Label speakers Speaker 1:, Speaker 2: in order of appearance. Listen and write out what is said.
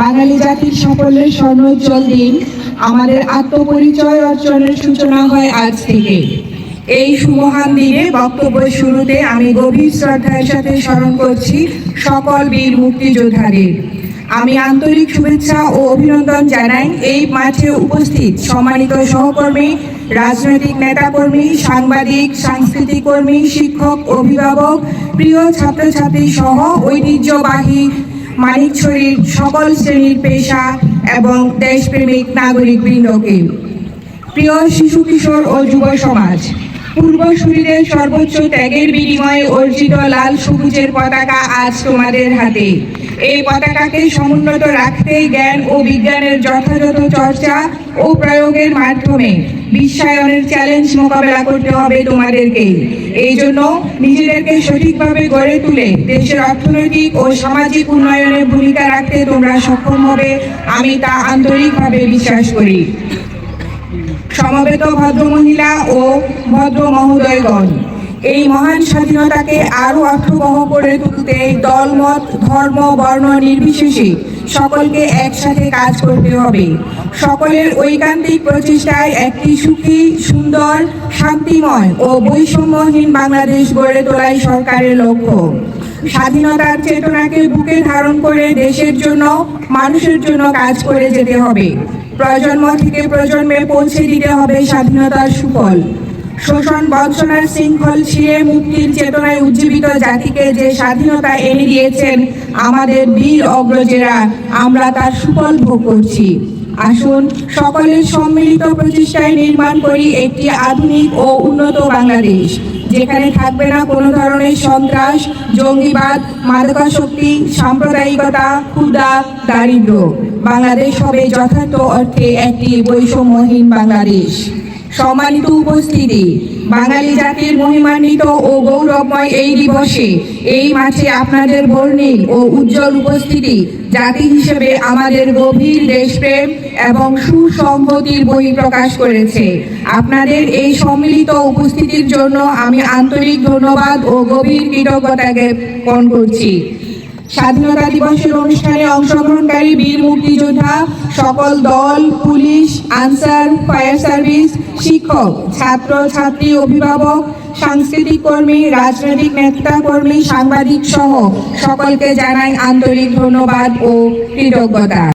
Speaker 1: বাঙালি জাতির সাফল্যের স্বর্ণোজ্জ্বল দিন। আমাদের আত্মপরিচয় অর্জনের সূচনা হয় আজ থেকে। এই সুমহান দিনে বক্তব্য শুরুতে আমি গভীর শ্রদ্ধার সাথে স্মরণ করছি সকল বীর মুক্তিযোদ্ধাদের। আমি আন্তরিক শুভেচ্ছা ও অভিনন্দন জানাই এই মাঠে উপস্থিত সম্মানিত সহকর্মী, রাজনৈতিক নেতাকর্মী, সাংবাদিক, সাংস্কৃতিক কর্মী, শিক্ষক, অভিভাবক, প্রিয় ছাত্রছাত্রী সহ ঐতিহ্যবাহী মানিকছড়ির সকল শ্রেণির পেশা এবং দেশপ্রেমিক নাগরিক বৃন্দকে প্রিয় শিশু, কিশোর ও যুব সমাজ, পূর্ব শরীরের সর্বোচ্চ ত্যাগের বিনিময়ে অর্জিত লাল সবুজের পতাকা আজ তোমাদের হাতে। এই পতাকাকে সমুন্নত রাখতে জ্ঞান ও বিজ্ঞানের যথাযথ চর্চা ও প্রয়োগের মাধ্যমে বিশ্বায়নের চ্যালেঞ্জ মোকাবেলা করতে হবে তোমাদেরকে। এই জন্য নিজেদেরকে সঠিকভাবে গড়ে তুলে দেশের অর্থনৈতিক ও সামাজিক উন্নয়নে ভূমিকা রাখতে তোমরা সক্ষম হবে, আমি তা আন্তরিকভাবে বিশ্বাস করি। সমবেত ভদ্র মহিলা ও ভদ্র মহোদয়গণ এই মহান স্বাধীনতাকে আরও অর্থবহ করে তুলতে দলমত ধর্ম, বর্ণ নির্বিশেষে সকলকে একসাথে কাজ করতে হবে। সকলের ঐকান্তিক প্রচেষ্টায় একটি সুখী, সুন্দর, শান্তিময় ও বৈষম্যহীন বাংলাদেশ গড়ে তোলাই সরকারের লক্ষ্য। স্বাধীনতার চেতনাকে বুকে ধারণ করে দেশের জন্য, মানুষের জন্য কাজ করে যেতে হবে। প্রজন্ম থেকে প্রজন্মে পৌঁছে দিতে হবে স্বাধীনতার সুফল। শোষণ বঞ্চনার শৃঙ্খল ছিঁড়ে মুক্তির চেতনায় উজ্জীবিত জাতিকে যে স্বাধীনতা এনে দিয়েছেন আমাদের বীর অগ্রজেরা, আমরা তার সুফল ভোগ করছি। আসুন সকলের সম্মিলিত প্রচেষ্টায় নির্মাণ করি একটি আধুনিক ও উন্নত বাংলাদেশ, যেখানে থাকবে না কোনো ধরনের সন্ত্রাস, জঙ্গিবাদ, মাদকাসক্তি, সাম্প্রদায়িকতা ক্ষুদা দারিদ্র বাংলাদেশ হবে যথার্থ অর্থে একটি বৈষম্যহীন বাংলাদেশ। সম্মানিত উপস্থিতি। বাঙালি জাতির মহিমান্বিত ও গৌরবময় এই দিবসে এই মাঠে আপনাদের বর্ণিল ও উজ্জ্বল উপস্থিতি জাতি হিসেবে আমাদের গভীর দেশপ্রেম এবং সুসংহতির বই প্রকাশ করেছে। আপনাদের এই সম্মিলিত উপস্থিতির জন্য আমি আন্তরিক ধন্যবাদ ও গভীর কৃতজ্ঞতা জ্ঞাপন করছি। স্বাধীনতা দিবসের অনুষ্ঠানে অংশগ্রহণকারী বীর মুক্তিযোদ্ধা সকল দল, পুলিশ, আনসার, ফায়ার সার্ভিস, শিক্ষক, ছাত্র, ছাত্রী, অভিভাবক, সাংস্কৃতিক কর্মী, রাজনৈতিক নেতা কর্মী সাংবাদিক সহ সকলকে জানাই আন্তরিক ধন্যবাদ ও কৃতজ্ঞতা।